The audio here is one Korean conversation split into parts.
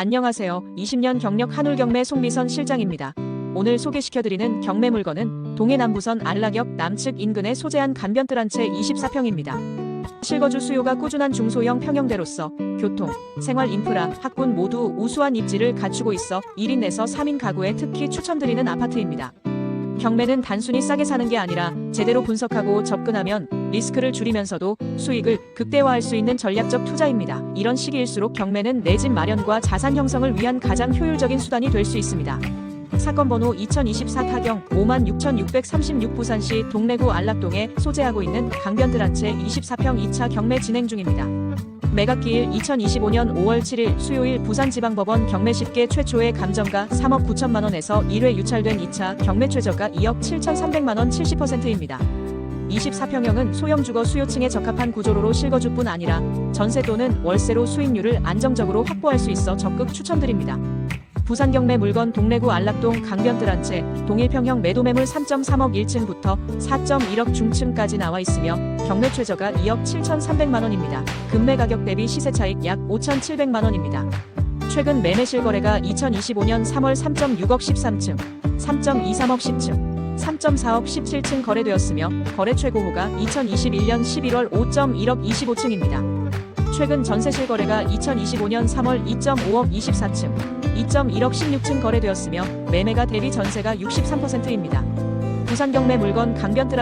안녕하세요. 20년 경력 한울경매 송미선 실장입니다. 오늘 소개시켜드리는 경매 물건은 동해남부선 안락역 남측 인근에 소재한 간변뜰 한 채 24평입니다. 실거주 수요가 꾸준한 중소형 평형대로서 교통, 생활 인프라, 학군 모두 우수한 입지를 갖추고 있어 1인 내서 3인 가구에 특히 추천드리는 아파트입니다. 경매는 단순히 싸게 사는 게 아니라 제대로 분석하고 접근하면 리스크를 줄이면서도 수익을 극대화할 수 있는 전략적 투자입니다. 이런 시기일수록 경매는 내 집 마련과 자산 형성을 위한 가장 효율적인 수단이 될 수 있습니다. 사건 번호 2024 타경 56,636 부산시 동래구 안락동에 소재하고 있는 강변들 한채 24평 2차 경매 진행 중입니다. 매각기일 2025년 5월 7일 수요일 부산지방법원 경매 10개 최초의 감정가 3억 9천만 원에서 1회 유찰된 2차 경매 최저가 2억 7,300만 원 70%입니다. 24평형은 소형 주거 수요층에 적합한 구조로로 실거주뿐 아니라 전세 또는 월세로 수익률을 안정적으로 확보할 수 있어 적극 추천드립니다. 부산 경매 물건 동래구 안락동 채 동일평형 매도매물 3.3억 1층부터 4.1억 중층까지 나와 있으며 경매 최저가 2억 7,300만 원입니다. 금매 가격 대비 시세 차익 약 5,700만 원입니다. 최근 매매 실 거래가 2025년 3월 3.6억 13층, 3.23억 10층, 3.4억 17층 거래되었으며 거래 최고호가 2021년 11월 5.1억 25층입니다. 최근 전세 실 거래가 2025년 3월 2.5억 24층, 2.1억 16층 거래되었으며 매매가 대비 전세가 63%입니다. 부산 경매 물건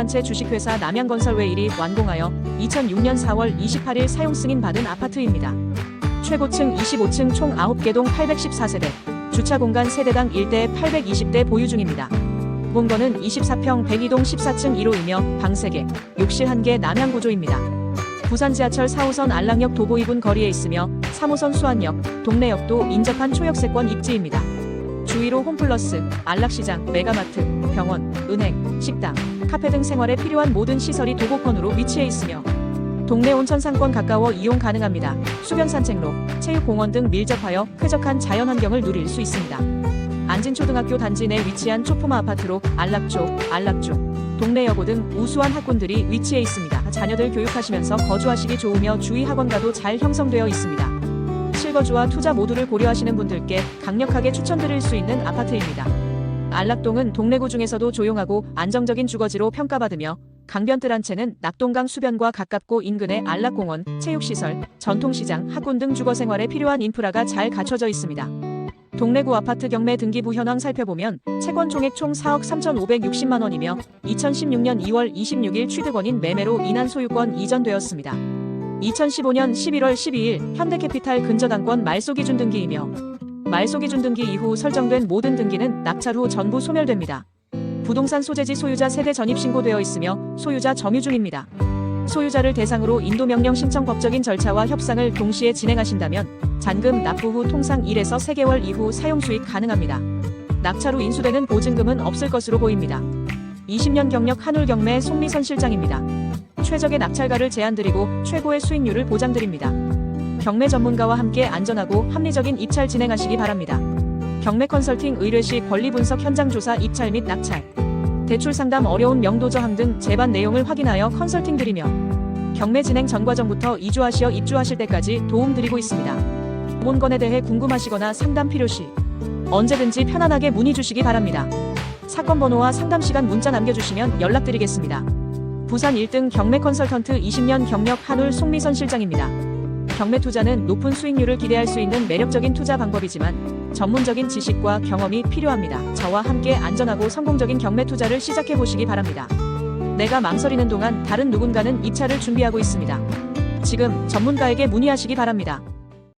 채 주식회사 남양건설 외일이 완공하여 2006년 4월 28일 사용 승인 받은 아파트입니다. 최고층 25층 총 9개 동 814세대, 주차 공간 세대당 1대 820대 보유 중입니다. 본거는 24평 102동 14층 1호이며 방 3개, 욕실 1개 남양 구조입니다. 부산 지하철 4호선 안락역 도보 2분 거리에 있으며 3호선 수안역, 동래역도 인접한 초역세권 입지입니다. 주위로 홈플러스, 안락시장, 메가마트, 병원, 은행, 식당, 카페 등 생활에 필요한 모든 시설이 도보권으로 위치해 있으며 동네 온천 상권 가까워 이용 가능합니다. 수변 산책로, 체육공원 등 밀접하여 쾌적한 자연 환경을 누릴 수 있습니다. 안진초등학교 단지 내 위치한 초품화 아파트로 안락초, 안락조, 동래여고 등 우수한 학군들이 위치해 있습니다. 자녀들 교육하시면서 거주하시기 좋으며 주위 학원가도 잘 형성되어 있습니다. 실거주와 투자 모두를 고려하시는 분들께 강력하게 추천드릴 수 있는 아파트입니다. 안락동은 동래구 중에서도 조용하고 안정적인 주거지로 평가받으며 강변뜰 한 채는 낙동강 수변과 가깝고 인근에 안락공원, 체육시설, 전통시장, 학군 등 주거생활에 필요한 인프라가 잘 갖춰져 있습니다. 동래구 아파트 경매 등기부 현황 살펴보면 채권 총액 총 4억 3,560만 원이며 2016년 2월 26일 취득원인 매매로 인한 소유권 이전되었습니다. 2015년 11월 12일 현대캐피탈 근저당권 말소기준 등기이며 말소기준 등기 이후 설정된 모든 등기는 낙찰 후 전부 소멸됩니다. 부동산 소재지 소유자 세대 전입 신고되어 있으며 소유자 점유 중입니다. 소유자를 대상으로 인도명령 신청 법적인 절차와 협상을 동시에 진행하신다면 잔금 납부 후 통상 1에서 3개월 이후 사용 수익 가능합니다. 낙찰 후 인수되는 보증금은 없을 것으로 보입니다. 20년 경력 한울 경매 송미선 실장입니다. 최적의 낙찰가를 제안드리고 최고의 수익률을 보장드립니다. 경매 전문가와 함께 안전하고 합리적인 입찰 진행하시기 바랍니다. 경매 컨설팅 의뢰 시 권리 분석 현장 조사 입찰 및 낙찰, 대출 상담 어려운 명도 저항 등 제반 내용을 확인하여 컨설팅 드리며 경매 진행 전 과정부터 이주하시어 입주하실 때까지 도움 드리고 있습니다. 본건에 대해 궁금하시거나 상담 필요 시 언제든지 편안하게 문의 주시기 바랍니다. 사건 번호와 상담 시간 문자 남겨주시면 연락드리겠습니다. 부산 1등 경매 컨설턴트 20년 경력 한울 송미선 실장입니다. 경매 투자는 높은 수익률을 기대할 수 있는 매력적인 투자 방법이지만 전문적인 지식과 경험이 필요합니다. 저와 함께 안전하고 성공적인 경매 투자를 시작해 보시기 바랍니다. 내가 망설이는 동안 다른 누군가는 입찰을 준비하고 있습니다. 지금 전문가에게 문의하시기 바랍니다.